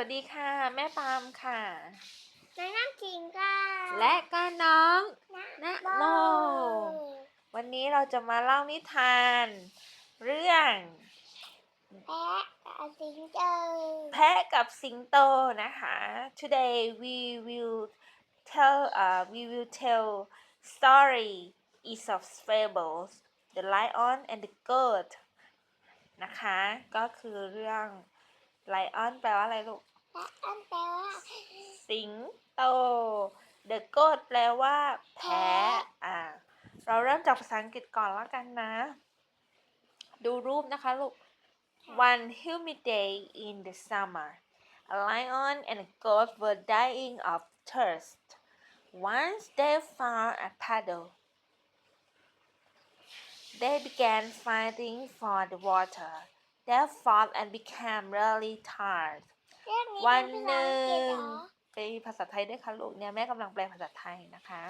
วัสดีค่ะ แม่ปามค่ะน้องน้ำขิงค่ะ และก็น้องนะนะโมวันนี้เราจะมาเล่านิทาน เรื่องแพะกับสิงโตแพะกับสิงโตนะคะ Today we will tell uh, we will tell story Aesop's fables the lion and the goat นะคะ ก็คือเรื่อง lion แปลว่าอะไรลูก และอันแปลว่า สิงโต The goat แปลว่า แพะ อ่า เราเริ่มจากภาษาอังกฤษก่อนแล้วกันนะ ดูรูปนะคะลูก One humid day in the summer a lion and a goat were dying of thirst once they found a puddle they began fighting for the water they fought and became really tired เรื่องนี้วันหนึ่งเป็นภาษาไทยด้วยค่ะลูกเนี่ยแม่กำลังแปลภาษาไทยนะคะ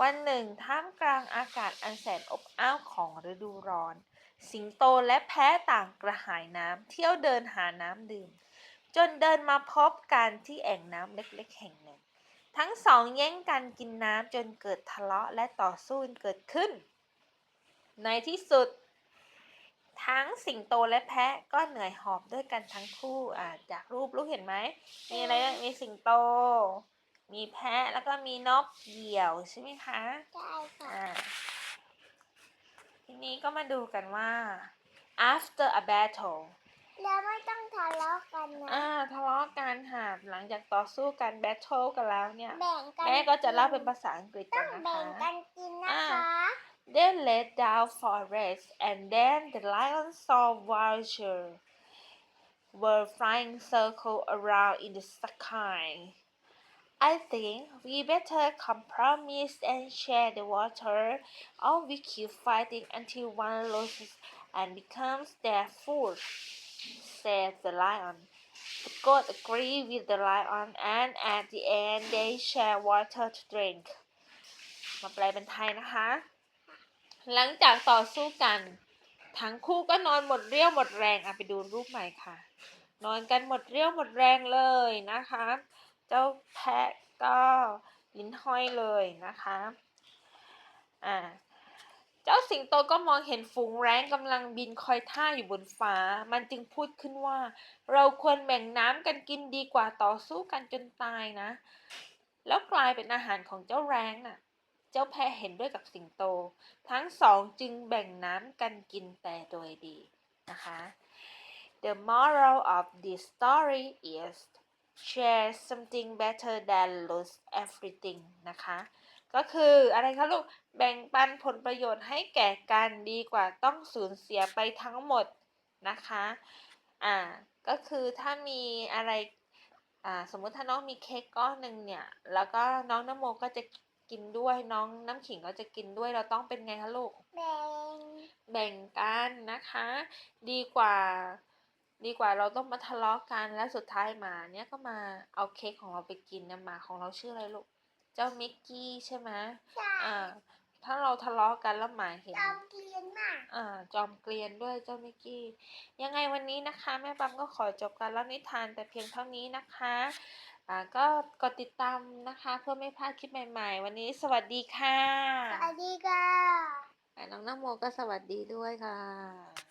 วันหนึ่งท่ามกลางอากาศอันแสนอบอ้าวของฤดูร้อน สิงโตและแพะต่างกระหายน้ำเที่ยวเดินหาน้ำดื่ม จนเดินมาพบกันที่แอ่งน้ำเล็กๆแห่งหนึ่ง ทั้งสองแย่งกันกินน้ำจนเกิดทะเลาะและต่อสู้เกิดขึ้น ในที่สุด ทั้งสิงโตและแพะก็เหนื่อยหอบด้วยกันทั้งคู่อ่าจากรูปลูกเห็นไหมมีอะไรบ้างมีสิงโต มีแพะแล้วก็มีนกเหยี่ยวใช่ไหมคะใช่ค่ะอ่าทีนี้ก็มาดูกันว่า after a battle แล้วไม่ต้องทะเลาะกันนะอ่าทะเลาะกันค่ะหลังจากต่อสู้กัน battle กันแล้วเนี่ยแบ่งกันแม่ก็จะเล่าเป็นภาษาอังกฤษต้กัอนงนะแบ่งคะกันกินนะอ่าคะ They laid down for a rest, and then the lion saw vultures were flying circle around in the sky. I think we better compromise and share the water, or we keep fighting until one loses and becomes their food, said the lion. The goat agreed with the lion, and at the end they share water to drink. มาแปลเป็นไทยนะคะ หลังจากต่อสู้กัน ทั้งคู่ก็นอนหมดเรี่ยวหมดแรงอะไปดูรูปใหม่ค่ะ นอนกันหมดเรี่ยวหมดแรงเลยนะคะ เจ้าแพะก็ลิ้นห้อยเลยนะคะอ่าเจ้าสิงโตก็มองเห็นฝูงแร้งกำลังบินคอยท่าอยู่บนฟ้า มันจึงพูดขึ้นว่า เราควรแบ่งน้ำกันกินดีกว่าต่อสู้กันจนตายนะ แล้วกลายเป็นอาหารของเจ้าแร้งน่ะ เจ้าแพะเห็นด้วยกับสิงโต ทั้งสองจึงแบ่งน้ำกันกินแต่โดยดีนะคะ The moral of this story is share something better than lose everything นะคะ ก็คืออะไรคะลูก แบ่งปันผลประโยชน์ให้แก่กันดีกว่าต้องสูญเสียไปทั้งหมดนะคะ อ่า ก็คือถ้ามีอะไร อ่า สมมุติถ้าน้องมีเค้กก้อนหนึ่งเนี่ย แล้วก็น้องน้ำโมก็จะ กินด้วยน้องน้ำขิงก็จะกินด้วยเราต้องเป็นไงคะลูก แบ่ง แบ่งกันนะคะ ดีกว่า ดีกว่าเราต้องมาทะเลาะกันแล้วสุดท้ายหมาเนี่ยก็มาเอาเค้กของเราไปกินนะหมาของเราชื่ออะไรลูก เจ้ามิกกี้ใช่ไหมใช่อ่าถ้าเราทะเลาะกันแล้วหมาเห็นเราเกลียนมาก อ่าจอมเกลียนด้วยเจ้ามิกกี้ ยังไงวันนี้นะคะ แม่ปั๊มก็ขอจบการเล่านิทานแต่เพียงเท่านี้นะคะอ่า ก็กดติดตามนะคะ เพื่อไม่พลาดคลิปใหม่ ๆ วันนี้สวัสดีค่ะ สวัสดีค่ะอ่าน้องน้ำโมก็สวัสดีด้วยค่ะ